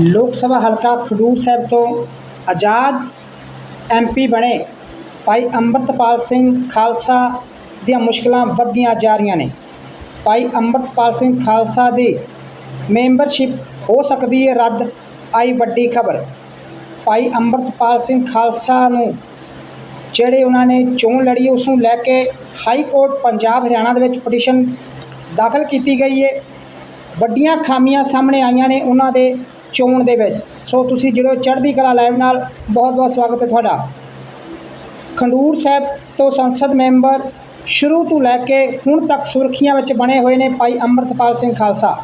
ਲੋਕ ਸਭਾ ਹਲਕਾ ਖਡੂਰ ਸਾਹਿਬ ਤੋਂ ਆਜ਼ਾਦ ਐਮਪੀ ਬਣੇ ਭਾਈ ਅੰਮ੍ਰਿਤਪਾਲ ਸਿੰਘ ਖਾਲਸਾ ਦੀਆਂ ਮੁਸ਼ਕਲਾਂ ਵੱਧਦੀਆਂ ਜਾ ਰਹੀਆਂ ਨੇ। ਭਾਈ ਅੰਮ੍ਰਿਤਪਾਲ ਸਿੰਘ ਖਾਲਸਾ ਦੀ ਮੈਂਬਰਸ਼ਿਪ ਹੋ ਸਕਦੀ ਹੈ ਰੱਦ, ਆਈ ਵੱਡੀ ਖਬਰ। ਭਾਈ ਅੰਮ੍ਰਿਤਪਾਲ ਸਿੰਘ ਖਾਲਸਾ ਨੂੰ ਜਿਹੜੇ ਉਹਨਾਂ ਨੇ ਚੋਣ ਲੜੀ ਉਸ ਨੂੰ ਲੈ ਕੇ ਹਾਈ ਕੋਰਟ ਪੰਜਾਬ, ਹਰਿਆਣਾ ਦੇ ਵਿੱਚ ਪਟੀਸ਼ਨ ਦਾਖਲ ਕੀਤੀ ਗਈ ਹੈ ਵੱਡੀਆਂ ਖਾਮੀਆਂ ਸਾਹਮਣੇ ਆਈਆਂ ਨੇ ਉਹਨਾਂ ਦੇ ਚੋਣ ਦੇ ਵਿੱਚ। ਸੋ ਤੁਸੀਂ ਜਿਹੜੋ ਚੜ੍ਹਦੀ ਕਲਾ ਲਾਈਵ ਨਾਲ ਬਹੁਤ ਬਹੁਤ ਸਵਾਗਤ ਹੈ ਤੁਹਾਡਾ। ਖੰਡੂਰ ਸਾਹਿਬ ਤੋਂ ਸੰਸਦ ਮੈਂਬਰ ਸ਼ੁਰੂ ਤੋਂ ਲੈ ਕੇ ਹੁਣ ਤੱਕ ਸੁਰਖੀਆਂ ਵਿੱਚ ਬਣੇ ਹੋਏ ਨੇ ਭਾਈ ਅੰਮ੍ਰਿਤਪਾਲ ਸਿੰਘ ਖਾਲਸਾ,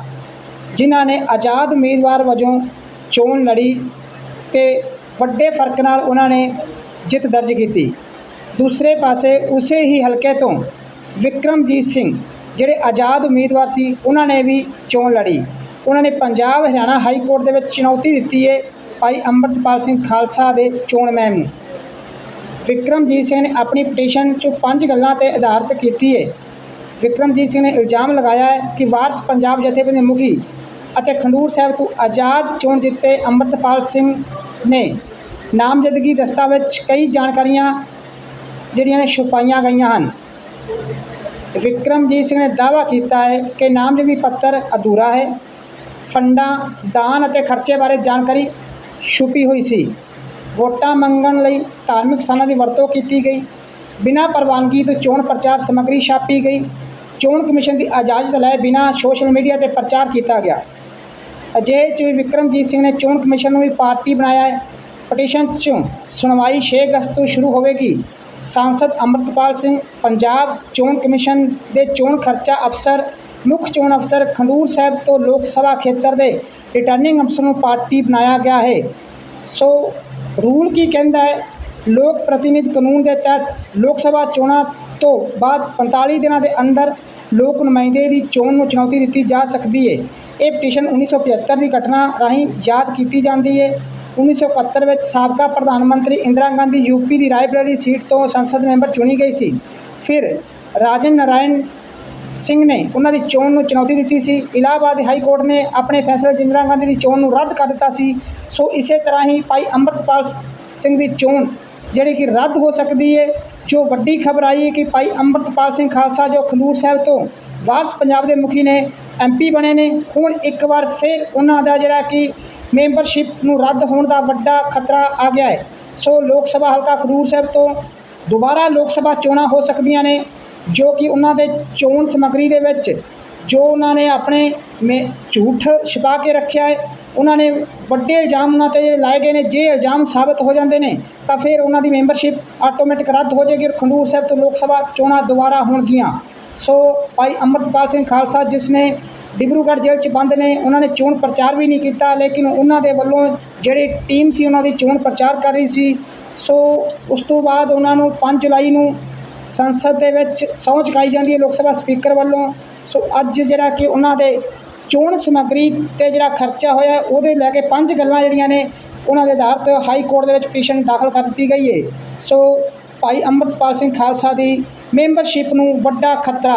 ਜਿਨ੍ਹਾਂ ਨੇ ਆਜ਼ਾਦ ਉਮੀਦਵਾਰ ਵਜੋਂ ਚੋਣ ਲੜੀ ਤੇ ਵੱਡੇ ਫ਼ਰਕ ਨਾਲ ਉਹਨਾਂ ਨੇ ਜਿੱਤ ਦਰਜ ਕੀਤੀ। ਦੂਸਰੇ ਪਾਸੇ ਉਸੇ ਹੀ ਹਲਕੇ ਤੋਂ ਵਿਕਰਮਜੀਤ ਸਿੰਘ, ਜਿਹੜੇ ਆਜ਼ਾਦ ਉਮੀਦਵਾਰ ਸੀ, ਉਹਨਾਂ ਨੇ ਵੀ ਚੋਣ ਲੜੀ। ਉਹਨਾਂ ਨੇ ਪੰਜਾਬ ਹਰਿਆਣਾ ਹਾਈ ਕੋਰਟ ਦੇ ਵਿੱਚ ਚੁਣੌਤੀ ਦਿੱਤੀ ਹੈ ਭਾਈ ਅੰਮ੍ਰਿਤਪਾਲ ਸਿੰਘ ਖਾਲਸਾ ਦੇ ਚੋਣ ਮੁਹਿੰਮ ਨੂੰ। ਵਿਕਰਮਜੀਤ ਸਿੰਘ ਨੇ ਆਪਣੀ ਪਟੀਸ਼ਨ 'ਚ ਪੰਜ ਗੱਲਾਂ ਤੇ ਆਧਾਰਿਤ ਕੀਤੀ ਹੈ। ਵਿਕਰਮਜੀਤ ਸਿੰਘ ਨੇ ਇਲਜ਼ਾਮ ਲਗਾਇਆ ਹੈ ਕਿ ਵਾਰਸ ਪੰਜਾਬ ਜਥੇਬੰਦੀ ਮੁਖੀ ਅਤੇ ਖੰਡੂਰ ਸਾਹਿਬ ਤੋਂ ਆਜ਼ਾਦ ਚੋਣ ਜਿੱਤੇ ਅੰਮ੍ਰਿਤਪਾਲ ਸਿੰਘ ਨੇ ਨਾਮਜ਼ਦਗੀ ਦਸਤਾਵੇਜ਼ 'ਚ ਕਈ ਜਾਣਕਾਰੀਆਂ ਜਿਹੜੀਆਂ ਨੇ ਛੁਪਾਈਆਂ ਗਈਆਂ ਹਨ। ਵਿਕਰਮਜੀਤ ਸਿੰਘ ਨੇ ਦਾਅਵਾ ਕੀਤਾ ਹੈ ਕਿ ਨਾਮਜ਼ਦਗੀ ਪੱਤਰ ਅਧੂਰਾ ਹੈ। ਫੰਡਾਂ, ਦਾਨ ਅਤੇ ਖਰਚੇ ਬਾਰੇ ਜਾਣਕਾਰੀ ਛੁਪੀ ਹੋਈ ਸੀ। ਵੋਟਾਂ ਮੰਗਣ ਲਈ ਧਾਰਮਿਕ ਸਥਾਨਾਂ ਦੀ ਵਰਤੋਂ ਕੀਤੀ ਗਈ। ਬਿਨਾਂ ਪ੍ਰਵਾਨਗੀ ਤੋਂ ਚੋਣ ਪ੍ਰਚਾਰ ਸਮੱਗਰੀ ਛਾਪੀ ਗਈ। ਚੋਣ ਕਮਿਸ਼ਨ ਦੀ ਇਜਾਜ਼ਤ ਲਏ ਬਿਨਾਂ ਸੋਸ਼ਲ ਮੀਡੀਆ ਤੇ ਪ੍ਰਚਾਰ ਕੀਤਾ ਗਿਆ। ਅਜਿਹੇ 'ਚ ਵਿਕਰਮਜੀਤ ਸਿੰਘ ਨੇ ਚੋਣ ਕਮਿਸ਼ਨ ਨੂੰ ਵੀ ਪਾਰਟੀ ਬਣਾਇਆ ਹੈ। ਪਟੀਸ਼ਨ 'ਚੋਂ ਸੁਣਵਾਈ 6 ਅਗਸਤ ਤੋਂ ਸ਼ੁਰੂ ਹੋਵੇਗੀ। ਸਾਂਸਦ ਅੰਮ੍ਰਿਤਪਾਲ ਸਿੰਘ, ਪੰਜਾਬ ਚੋਣ ਕਮਿਸ਼ਨ ਦੇ ਚੋਣ ਖਰਚਾ ਅਫਸਰ ਮੁੱਖ ਚੋਣ ਅਫਸਰ ਖੰਡੂਰ ਸਾਹਿਬ ਤੋਂ ਲੋਕ ਸਭਾ ਖੇਤਰ ਦੇ ਰਿਟਰਨਿੰਗ ਅਫਸਰ ਨੂੰ ਪਾਰਟੀ ਬਣਾਇਆ ਗਿਆ ਹੈ। ਸੋ ਰੂਲ ਕੀ ਕਹਿੰਦਾ ਹੈ? ਲੋਕ ਪ੍ਰਤੀਨਿਧ ਕਾਨੂੰਨ ਦੇ ਤਹਿਤ ਲੋਕ ਸਭਾ ਚੋਣਾਂ ਤੋਂ ਬਾਅਦ 45 ਦਿਨਾਂ ਦੇ ਅੰਦਰ ਲੋਕ ਨੁਮਾਇੰਦੇ ਦੀ ਚੋਣ ਨੂੰ ਚੁਣੌਤੀ ਦਿੱਤੀ ਜਾ ਸਕਦੀ ਹੈ। ਇਹ ਪਟੀਸ਼ਨ 1975 ਦੀ ਘਟਨਾ ਰਾਹੀਂ ਯਾਦ ਕੀਤੀ ਜਾਂਦੀ ਹੈ। 1971 ਵਿੱਚ ਸਾਬਕਾ ਪ੍ਰਧਾਨ ਮੰਤਰੀ ਇੰਦਰਾ ਗਾਂਧੀ ਯੂਪੀ ਦੀ ਰਾਏਬਰੇਲੀ ਸੀਟ ਤੋਂ ਸੰਸਦ ਮੈਂਬਰ ਚੁਣੀ ਗਈ ਸੀ। ਫਿਰ ਰਾਜਨ ਨਾਰਾਇਣ ਸਿੰਘ ਨੇ ਉਹਨਾਂ ਦੀ ਚੋਣ ਨੂੰ ਚੁਣੌਤੀ ਦਿੱਤੀ ਸੀ। ਇਲਾਹਾਬਾਦ ਹਾਈ ਕੋਰਟ ਨੇ ਆਪਣੇ ਫੈਸਲੇ 'ਚ ਇੰਦਰਾ ਗਾਂਧੀ ਦੀ ਚੋਣ ਨੂੰ ਰੱਦ ਕਰ ਦਿੱਤਾ ਸੀ। ਸੋ ਇਸੇ ਤਰ੍ਹਾਂ ਹੀ ਭਾਈ ਅੰਮ੍ਰਿਤਪਾਲ ਸਿੰਘ ਦੀ ਚੋਣ ਜਿਹੜੀ ਕਿ ਰੱਦ ਹੋ ਸਕਦੀ ਹੈ ਜੋ ਵੱਡੀ ਖਬਰ ਆਈ ਹੈ ਕਿ ਭਾਈ ਅੰਮ੍ਰਿਤਪਾਲ ਸਿੰਘ ਖਾਲਸਾ ਜੋ ਖੰਡੂਰ ਸਾਹਿਬ ਤੋਂ ਵਾਰਸ ਪੰਜਾਬ ਦੇ ਮੁਖੀ ਨੇ ਐਮਪੀ ਬਣੇ ਨੇ, ਹੁਣ ਇੱਕ ਵਾਰ ਫਿਰ ਉਹਨਾਂ ਦਾ ਜਿਹੜਾ ਕਿ ਮੈਂਬਰਸ਼ਿਪ ਨੂੰ ਰੱਦ ਹੋਣ ਦਾ ਵੱਡਾ ਖਤਰਾ ਆ ਗਿਆ ਹੈ ਸੋ ਲੋਕ ਸਭਾ ਹਲਕਾ ਖਡੂਰ ਸਾਹਿਬ ਤੋਂ ਦੁਬਾਰਾ ਲੋਕ ਸਭਾ ਚੋਣਾਂ ਹੋ ਸਕਦੀਆਂ ਨੇ। ਜੋ ਕਿ ਉਹਨਾਂ ਦੇ ਚੋਣ ਸਮੱਗਰੀ ਦੇ ਵਿੱਚ ਜੋ ਉਹਨਾਂ ਨੇ ਆਪਣੇ ਮੇ ਝੂਠ ਛੁਪਾ ਕੇ ਰੱਖਿਆ ਹੈ, ਉਹਨਾਂ ਨੇ ਵੱਡੇ ਇਲਜ਼ਾਮ ਉਹਨਾਂ ਤੇ ਲਾਏ ਗਏ ਨੇ, ਜੇ ਇਲਜ਼ਾਮ ਸਾਬਤ ਹੋ ਜਾਂਦੇ ਨੇ, ਤਾਂ ਫਿਰ ਉਹਨਾਂ ਦੀ ਮੈਂਬਰਸ਼ਿਪ ਆਟੋਮੈਟਿਕ ਰੱਦ ਹੋ ਜਾਏਗੀ ਔਰ ਖੰਡੂਰ ਸਾਹਿਬ ਤੋਂ ਲੋਕ ਸਭਾ ਚੋਣਾਂ ਦੁਬਾਰਾ ਹੋਣਗੀਆਂ। ਸੋ ਭਾਈ ਅੰਮ੍ਰਿਤਪਾਲ ਸਿੰਘ ਖਾਲਸਾ ਜਿਸ ਨੇ ਡਿਬਰੂਗੜ੍ਹ ਜੇਲ੍ਹ 'ਚ ਬੰਦ ਨੇ, ਉਹਨਾਂ ਨੇ ਚੋਣ ਪ੍ਰਚਾਰ ਵੀ ਨਹੀਂ ਕੀਤਾ, ਲੇਕਿਨ ਉਹਨਾਂ ਦੇ ਵੱਲੋਂ ਜਿਹੜੀ ਟੀਮ ਸੀ, ਉਹਨਾਂ ਦੀ ਚੋਣ ਪ੍ਰਚਾਰ ਕਰ ਰਹੀ ਸੀ। ਸੋ ਉਸ ਤੋਂ ਬਾਅਦ ਉਹਨਾਂ ਨੂੰ 5 ਜੁਲਾਈ ਨੂੰ ਸੰਸਦ ਦੇ ਵਿੱਚ ਸਹੁੰ ਚੁਕਾਈ ਜਾਂਦੀ ਹੈ ਲੋਕ ਸਭਾ ਸਪੀਕਰ ਵੱਲੋਂ। ਸੋ ਅੱਜ ਜਿਹੜਾ ਕਿ ਉਹਨਾਂ ਦੇ ਚੋਣ ਸਮੱਗਰੀ ਤੇ ਜਿਹੜਾ ਖਰਚਾ ਹੋਇਆ ਉਹਦੇ ਲੈ ਕੇ ਪੰਜ ਗੱਲਾਂ ਜਿਹੜੀਆਂ ਨੇ, ਉਹਨਾਂ ਦੇ ਆਧਾਰ ਤੇ ਹਾਈ ਕੋਰਟ ਦੇ ਵਿੱਚ ਪਟੀਸ਼ਨ ਦਾਖਲ ਕਰ ਦਿੱਤੀ ਗਈ ਹੈ। ਸੋ ਭਾਈ ਅੰਮ੍ਰਿਤਪਾਲ ਸਿੰਘ ਖਾਲਸਾ ਦੀ ਮੈਂਬਰਸ਼ਿਪ ਨੂੰ ਵੱਡਾ ਖਤਰਾ